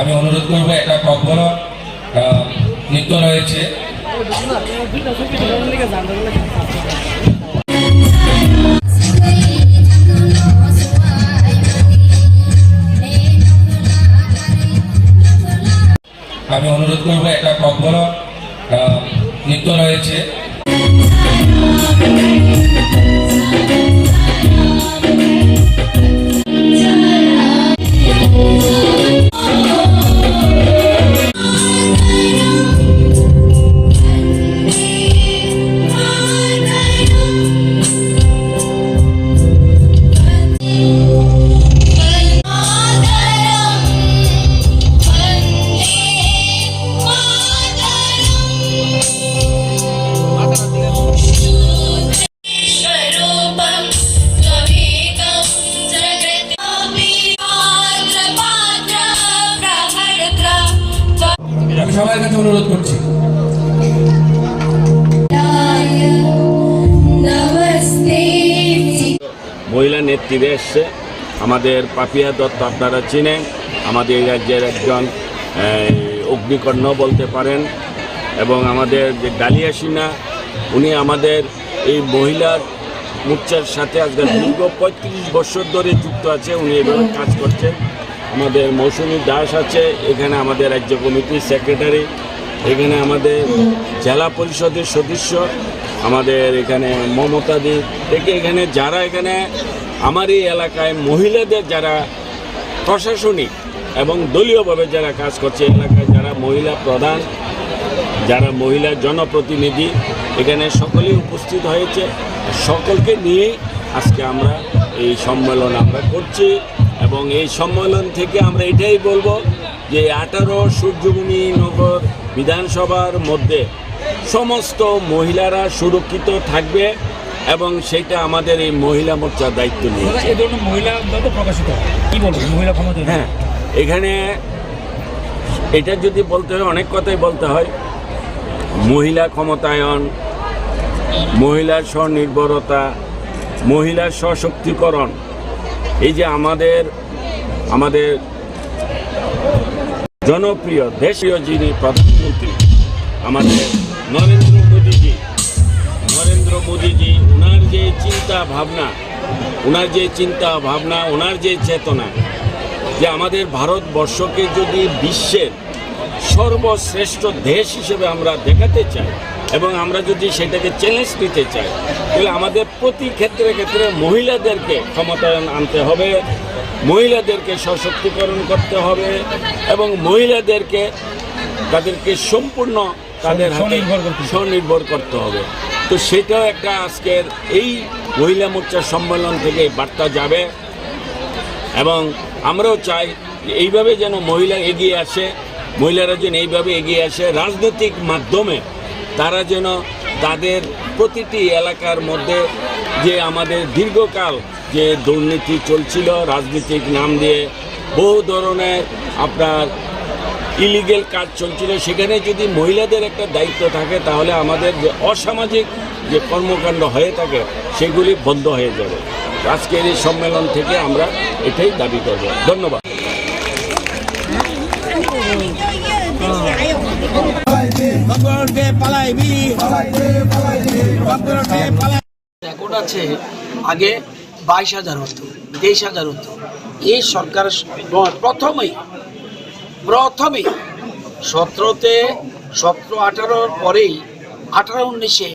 আমি অনুরোধ করব এটা কখনো নৃত্য রয়েছে। আমি অনুরোধ করব এটা কখনো নৃত্য রয়েছে। আমি সবাই কাছে অনুরোধ করছি। মহিলা নেত্রীরা এসছে। আমাদের পাপিয়া দত্ত আপনারা চিনেন। আমাদের এই রাজ্যের একজন অগ্নিকর্ণ বলতে পারেন। এবং আমাদের যে ডালিয়া সিনহা, উনি আমাদের এই মহিলার মোর্চার সাথে আজকে দীর্ঘ পঁয়ত্রিশ বছর ধরে যুক্ত আছে। উনি এভাবে কাজ করছেন। আমাদের মৌসুমী দাস আছে, এখানে আমাদের রাজ্য কমিটির সেক্রেটারি এখানে আমাদের জেলা পরিষদের সদস্য, আমাদের এখানে মমতাদি থেকে এখানে যারা এখানে আমার এই এলাকায় মহিলাদের যারা প্রশাসনিক এবং দলীয়ভাবে যারা কাজ করছে, এলাকায় যারা মহিলা প্রধান, যারা মহিলা জনপ্রতিনিধি, এখানে সকলেই উপস্থিত হয়েছে। সকলকে নিয়ে আজকে আমরা এই সম্মেলন আমরা করছি। এবং এই সম্মেলন থেকে আমরা এটাই বলব যে আঠারো সূর্যমণি নগর বিধানসভার মধ্যে সমস্ত মহিলারা সুরক্ষিত থাকবে এবং সেটা আমাদের এই মহিলা মোর্চার দায়িত্ব নিয়েছে মহিলা প্রকাশিত কি বলব মহিলা ক্ষমতা হ্যাঁ এখানে এটা যদি বলতে হয় অনেক কথাই বলতে হয়। মহিলা ক্ষমতায়ন মহিলার স্বনির্ভরতা মহিলার সশক্তিকরণ এই যে আমাদের আমাদের জনপ্রিয় দেশীয় যিনি প্রধানমন্ত্রী, আমাদের নরেন্দ্র মোদীজি নরেন্দ্র মোদীজি ওনার যে চিন্তা ভাবনা ওনার যে চিন্তা ভাবনা ওনার যে চেতনা, যে আমাদের ভারতবর্ষকে যদি বিশ্বের সর্বশ্রেষ্ঠ দেশ হিসেবে আমরা দেখাতে চাই এবং আমরা যদি সেটাকে চ্যালেঞ্জ নিতে চাই তাহলে আমাদের প্রতি ক্ষেত্রে ক্ষেত্রে মহিলাদেরকে ক্ষমতায়ন আনতে হবে মহিলাদেরকে সশক্তিকরণ করতে হবে এবং মহিলাদেরকে তাদেরকে সম্পূর্ণ তাদের হাতে স্বনির্ভর করতে হবে। স্বনির্ভর করতে হবে তো সেটাও একটা আজকের এই মহিলা মোর্চার সম্মেলন থেকে বার্তা যাবে এবং আমরাও চাই এইভাবে যেন মহিলা এগিয়ে আসে মহিলারা যেন এইভাবে এগিয়ে আসে রাজনৈতিক মাধ্যমে তারা যেন তাদের প্রতিটি এলাকার মধ্যে যে আমাদের দীর্ঘকাল যে দুর্নীতি চলছিল রাজনীতিক নাম দিয়ে বহু ধরনের আপনার ইলিগেল কাজ চলছিল, সেখানে যদি মহিলাদের একটা দায়িত্ব থাকে, তাহলে আমাদের যে অসামাজিক যে কর্মকাণ্ড হয়ে থাকে, সেগুলি বন্ধ হয়ে যাবে। আজকের এই সম্মেলন থেকে আমরা এটাই দাবি করব। ধন্যবাদ। রেকর্ড আছে আগে বাইশ হাজার হতো, তেইশ হাজার হতো। এই সরকার প্রথমেই প্রথমেই সতেরোতে, সতেরো আঠারোর পরেই, আঠারো উনিশে